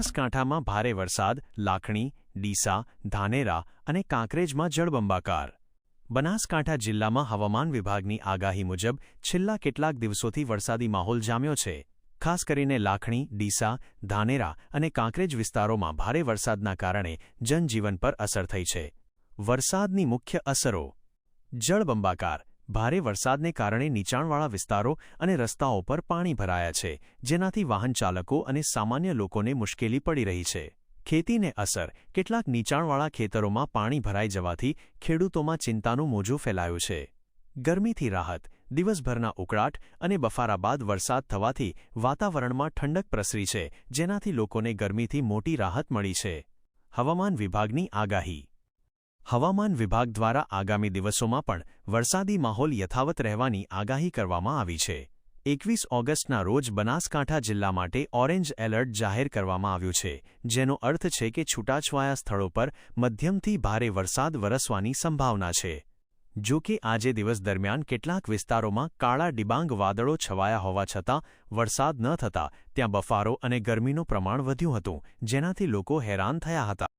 બનાસકાંઠામાં ભારે વરસાદ, લાખણી, ડીસા, ધાનેરા અને કાંકરેજમાં જળબંબાકાર. બનાસકાંઠા જિલ્લામાં હવામાન વિભાગની આગાહી મુજબ છેલ્લા કેટલાક દિવસોથી વરસાદી માહોલ જામ્યો છે. ખાસ કરીને લાખણી, ડીસા, ધાનેરા અને કાંકરેજ વિસ્તારોમાં ભારે વરસાદના કારણે જનજીવન પર અસર થઈ છે. વરસાદની મુખ્ય અસરો. જળબંબાકાર. ભારે વરસાદને કારણે નીચાણવાળા વિસ્તારો અને રસ્તાઓ પર પાણી ભરાયા છે, જેનાથી વાહનચાલકો અને સામાન્ય લોકોને મુશ્કેલી પડી રહી છે. ખેતીને અસર, કેટલાક નીચાણવાળા ખેતરોમાં પાણી ભરાઈ જવાથી ખેડૂતોમાં ચિંતાનું મોજું ફેલાયું છે. ગરમીથી રાહત, દિવસભરના ઉકળાટ અને બફારા બાદ વરસાદ થવાથી વાતાવરણમાં ઠંડક પ્રસરી છે, જેનાથી લોકોને ગરમીથી મોટી રાહત મળી છે. હવામાન વિભાગની આગાહી હવામાન વિભાગ દ્વારા આગામી દિવસોમાં પણ વરસાદી માહોલ યથાવત રહેવાની આગાહી કરવામાં આવી છે. એકવીસ ઓગસ્ટના રોજ બનાસકાંઠા જિલ્લા માટે ઓરેન્જ એલર્ટ જાહેર કરવામાં આવ્યું છે, જેનો અર્થ છે કે છૂટાછવાયા સ્થળો પર મધ્યમથી ભારે વરસાદ વરસવાની સંભાવના છે. જો કે આજે દિવસ દરમિયાન કેટલાક વિસ્તારોમાં કાળા ડિબાંગ વાદળો છવાયા હોવા છતાં વરસાદ ન થતાં ત્યાં બફારો અને ગરમીનું પ્રમાણ વધ્યું હતું, જેનાથી લોકો હેરાન થયા હતા.